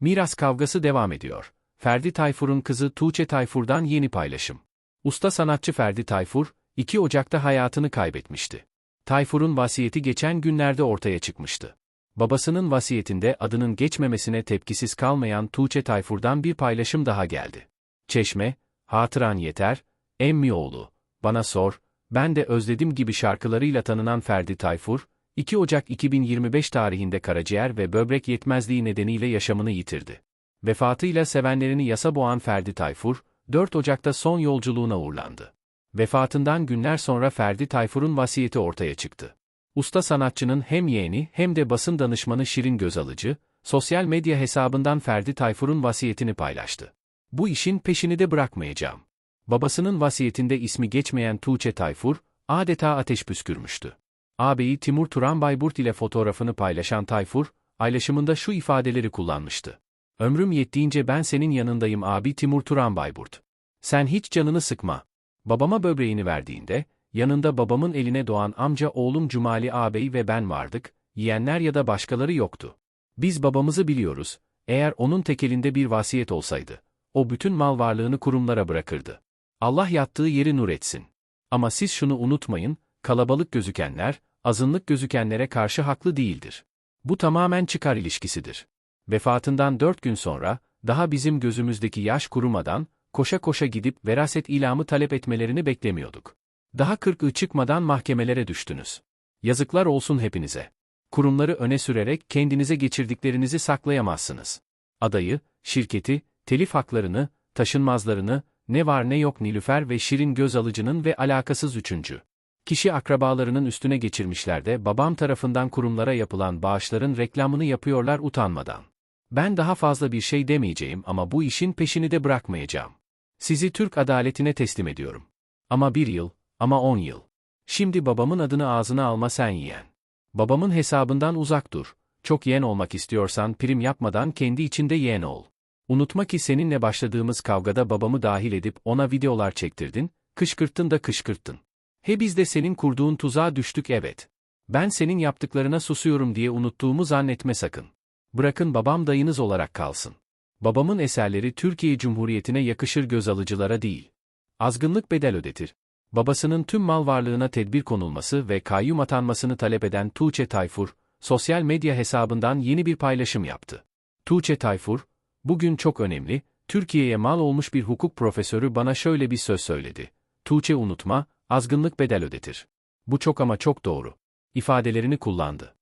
Miras kavgası devam ediyor. Ferdi Tayfur'un kızı Tuğçe Tayfur'dan yeni paylaşım. Usta sanatçı Ferdi Tayfur, 2 Ocak'ta hayatını kaybetmişti. Tayfur'un vasiyeti geçen günlerde ortaya çıkmıştı. Babasının vasiyetinde adının geçmemesine tepkisiz kalmayan Tuğçe Tayfur'dan bir paylaşım daha geldi. Çeşme, Hatıran Yeter, Emmi oğlu, Bana Sor, Ben de Özledim gibi şarkılarıyla tanınan Ferdi Tayfur, 2 Ocak 2025 tarihinde karaciğer ve böbrek yetmezliği nedeniyle yaşamını yitirdi. Vefatıyla sevenlerini yasa boğan Ferdi Tayfur, 4 Ocak'ta son yolculuğuna uğurlandı. Vefatından günler sonra Ferdi Tayfur'un vasiyeti ortaya çıktı. Usta sanatçının hem yeğeni hem de basın danışmanı Şirin Gözalıcı, sosyal medya hesabından Ferdi Tayfur'un vasiyetini paylaştı. Bu işin peşini de bırakmayacağım. Babasının vasiyetinde ismi geçmeyen Tuğçe Tayfur, adeta ateş püskürmüştü. Ağabeyi Timur Turan Bayburt ile fotoğrafını paylaşan Tayfur, paylaşımında şu ifadeleri kullanmıştı. Ömrüm yettiğince ben senin yanındayım abi Timur Turan Bayburt. Sen hiç canını sıkma. Babama böbreğini verdiğinde, yanında babamın eline doğan amca oğlum Cumali ağabey ve ben vardık, yiyenler ya da başkaları yoktu. Biz babamızı biliyoruz, eğer onun tekelinde bir vasiyet olsaydı, o bütün mal varlığını kurumlara bırakırdı. Allah yattığı yeri nur etsin. Ama siz şunu unutmayın, kalabalık gözükenler, azınlık gözükenlere karşı haklı değildir. Bu tamamen çıkar ilişkisidir. Vefatından dört gün sonra, daha bizim gözümüzdeki yaş kurumadan, koşa koşa gidip veraset ilamı talep etmelerini beklemiyorduk. Daha kırkı çıkmadan mahkemelere düştünüz. Yazıklar olsun hepinize. Kurumları öne sürerek kendinize geçirdiklerinizi saklayamazsınız. Adayı, şirketi, telif haklarını, taşınmazlarını, ne var ne yok Nilüfer ve Şirin göz alıcının ve alakasız üçüncü. Kişi akrabalarının üstüne geçirmişler de babam tarafından kurumlara yapılan bağışların reklamını yapıyorlar utanmadan. Ben daha fazla bir şey demeyeceğim ama bu işin peşini de bırakmayacağım. Sizi Türk adaletine teslim ediyorum. Ama bir yıl, ama on yıl. Şimdi babamın adını ağzına alma sen yiyen. Babamın hesabından uzak dur. Çok yeğen olmak istiyorsan prim yapmadan kendi içinde yeğen ol. Unutma ki seninle başladığımız kavgada babamı dahil edip ona videolar çektirdin, kışkırttın da kışkırttın. He biz de senin kurduğun tuzağa düştük evet. Ben senin yaptıklarına susuyorum diye unuttuğumu zannetme sakın. Bırakın babam dayınız olarak kalsın. Babamın eserleri Türkiye Cumhuriyeti'ne yakışır göz alıcılara değil. Azgınlık bedel ödetir. Babasının tüm mal varlığına tedbir konulması ve kayyum atanmasını talep eden Tuğçe Tayfur, sosyal medya hesabından yeni bir paylaşım yaptı. Tuğçe Tayfur, bugün çok önemli, Türkiye'ye mal olmuş bir hukuk profesörü bana şöyle bir söz söyledi. Tuğçe unutma, azgınlık bedel ödetir. Bu çok ama çok doğru. ifadelerini kullandı.